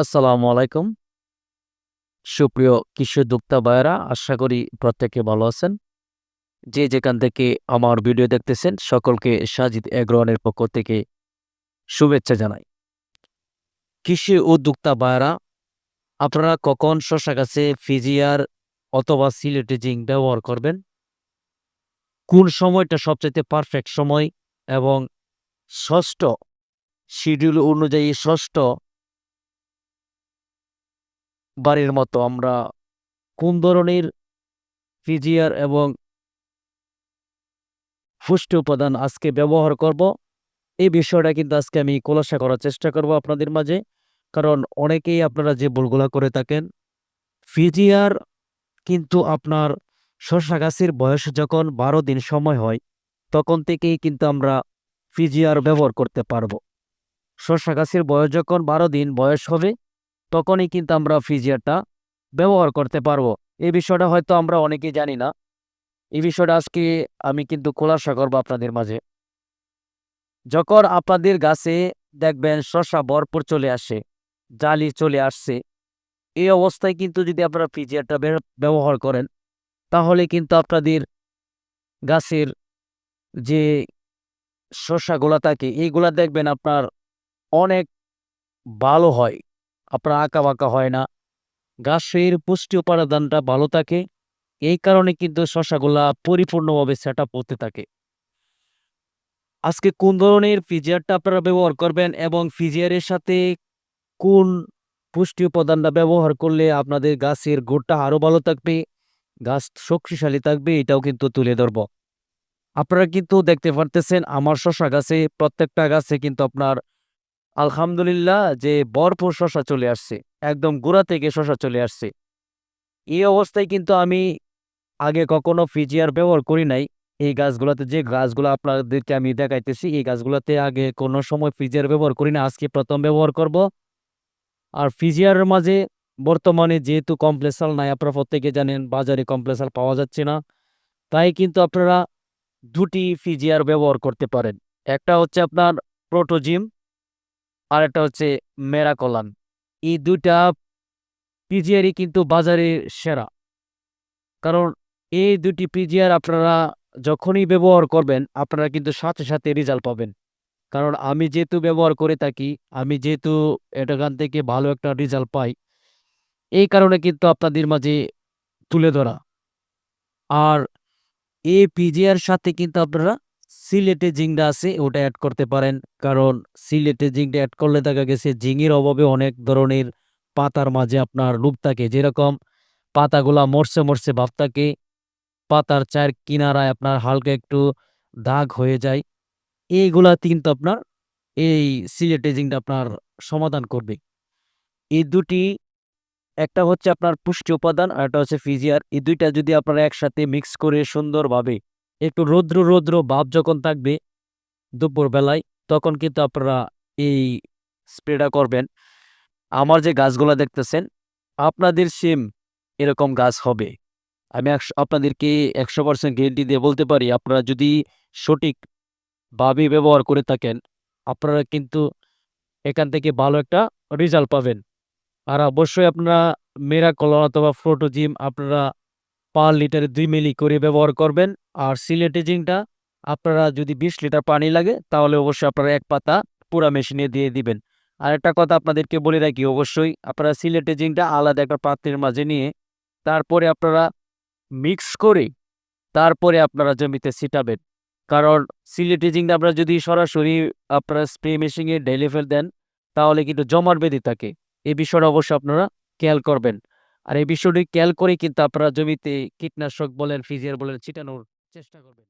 আসসালামু আলাইকুম। সুপ্রিয় কৃষি উদ্যোক্তা ভাইয়েরা, আশা করি প্রত্যেকে ভালো আছেন। যে যেখান থেকে আমার ভিডিও দেখতেছেন, সকলকে সাজিদ এগ্রহণের পক্ষ থেকে শুভেচ্ছা জানাই। কৃষি উদ্যোক্তা ভাইয়েরা, আপনারা কখন শশা গাছে ফিজিয়ার অথবা সিলেটে জিঙ্ক ব্যবহার করবেন? কোন সময়টা সবচেয়ে পারফেক্ট সময় এবং ষষ্ঠ শিডিউল অনুযায়ী ষষ্ঠ বাড়ির মতো। আমরা কোন ধরনের ফিজিয়ার এবং পুষ্টি উপাদান আজকে ব্যবহার করব, এই বিষয়টা কিন্তু আজকে আমি খোলাসা করার চেষ্টা করব আপনাদের মাঝে। কারণ অনেকেই আপনারা যে ভুলগুলা করে থাকেন, ফিজিয়ার কিন্তু আপনার শশা গাছের বয়স যখন বারো দিন সময় হয়, তখন থেকেই কিন্তু আমরা ফিজিয়ার ব্যবহার করতে পারব। শশা গাছের বয়স যখন বারো দিন বয়স হবে তখনই কিন্তু আমরা ফিজিয়ারটা ব্যবহার করতে পারব। এই বিষয়টা হয়তো আমরা অনেকেই জানি না। এই বিষয়টা আজকে আমি কিন্তু খোলাসা করব আপনাদের মাঝে। যখন আপনাদের গাছে দেখবেন শশা ভরপুর চলে আসে, জালি চলে আসছে, এই অবস্থায় কিন্তু যদি আপনারা ফিজিয়ারটা ব্যবহার করেন, তাহলে কিন্তু আপনাদের গাছের যে শসাগুলা থাকে, এইগুলা দেখবেন আপনার অনেক ভালো হয়। আপনার আঁকা বাঁকা হয় না। গাছের পুষ্টি উপাদানটা ভালো থাকে। এই কারণে কিন্তু শশাগুলা পরিপূর্ণভাবে সেট আপ হতে থাকে। আজকে কোন ধরনের ফিজিয়ারটা আপনারা ব্যবহার করবেন এবং ফিজিয়ারের সাথে কোন পুষ্টি উপাদানটা ব্যবহার করলে আপনাদের গাছের গোড়টা আরও ভালো থাকবে, গাছ শক্তিশালী থাকবে, এটাও কিন্তু তুলে ধরব। আপনারা কিন্তু দেখতে পারতেছেন আমার শশা গাছে প্রত্যেকটা গাছে কিন্তু আপনার আলহামদুলিল্লাহ যে ভরপুর শশা চলে আসছে, একদম গোড়া থেকে শশা চলে আসছে। এই অবস্থায় কিন্তু আমি আগে কখনো ফিজিয়ার ব্যবহার করি নাই। এই গাছগুলোতে যে গাছগুলো আপনাদেরকে আমি দেখাইতেছি, এই গাছগুলোতে আগে কোনো সময় ফিজিয়ার ব্যবহার করি না। আজকে প্রথম ব্যবহার করব। আর ফিজিয়ারের মাঝে বর্তমানে যেহেতু কমপ্লেসাল নাই, আপনারা প্রত্যেকে জানেন বাজারে কমপ্লেসাল পাওয়া যাচ্ছে না। তাই কিন্তু আপনারা দুটি ফিজিয়ার ব্যবহার করতে পারেন। একটা হচ্ছে আপনার প্রোটোজিম আর একটা হচ্ছে মেরাকলান এই দুইটা পিজিআরই কিন্তু বাজারে সেরা। কারণ এই দুটি পিজিআর আপনারা যখনই ব্যবহার করবেন, আপনারা কিন্তু সাথে সাথে রেজাল্ট পাবেন। কারণ আমি যেহেতু ব্যবহার করে থাকি, আমি যেহেতু এটাখান থেকে ভালো একটা রেজাল্ট পাই, এই কারণে কিন্তু আপনাদের মাঝে তুলে ধরা। আর এই পিজিআর সাথে কিন্তু আপনারা সিলেটে জিংটা আছে, ওটা অ্যাড করতে পারেন। কারণ সিলেটে জিংটা অ্যাড করলে দেখা গেছে জিঙের অভাবে অনেক ধরনের পাতার মাঝে আপনার রূপ থাকে। যেরকম পাতাগুলা মরছে মরছে ভাব থাকে, পাতার চার কিনারায় আপনার হালকা একটু দাগ হয়ে যায়। এইগুলা কিন্তু আপনার এই সিলেটে জিংটা আপনার সমাধান করবে। এই দুটি, একটা হচ্ছে আপনার পুষ্টি উপাদান আর একটা হচ্ছে ফিজিয়ার। এই দুইটা যদি আপনারা একসাথে মিক্স করে সুন্দরভাবে একটু রৌদ্র রৌদ্র ভাব যখন থাকবে দুপুর বেলায় তখন কিন্তু আপনারা এই স্প্রেটা করবেন। আমার যে গাছগুলো দেখতেছেন, আপনাদের সেম এরকম গাছ হবে। আমি আপনাদেরকে একশো পার্সেন্ট গ্যারেন্টি দিয়ে বলতে পারি, আপনারা যদি সঠিকভাবে ব্যবহার করে থাকেন, আপনারা কিন্তু এখান থেকে ভালো একটা রেজাল্ট পাবেন। আর অবশ্যই আপনারা মেরা কলন অথবা ফ্রোটোজিম আপনারা পার লিটারে দুই মিলি করে ব্যবহার করবেন। আর সিলেটে জিংটা আপনারা যদি বিশ লিটার পানি লাগে, তাহলে অবশ্যই আপনারা এক পাতা পুরা মেশিনে দিয়ে দিবেন। আর একটা কথা আপনাদেরকে বলে রাখি, অবশ্যই আপনারা সিলেটে জিংটা আলাদা একটা পাত্রের মাঝে নিয়ে, তারপরে আপনারা মিক্স করে, তারপরে আপনারা জমিতে ছিটাবেন। কারণ সিলেটে জিংটা আপনারা যদি সরাসরি আপনারা স্প্রে মেশিনে ঢেলে ফেল দেন, তাহলে কিন্তু জমার বেঁধে থাকে। এ বিষয়টা অবশ্যই আপনারা খেয়াল করবেন। আর এই বিষয়টি খেয়াল করে কিন্তু আপনারা জমিতে কীটনাশক বলেন ফিজিয়ার বলেন, ছিটানোর চেষ্টা করবেন।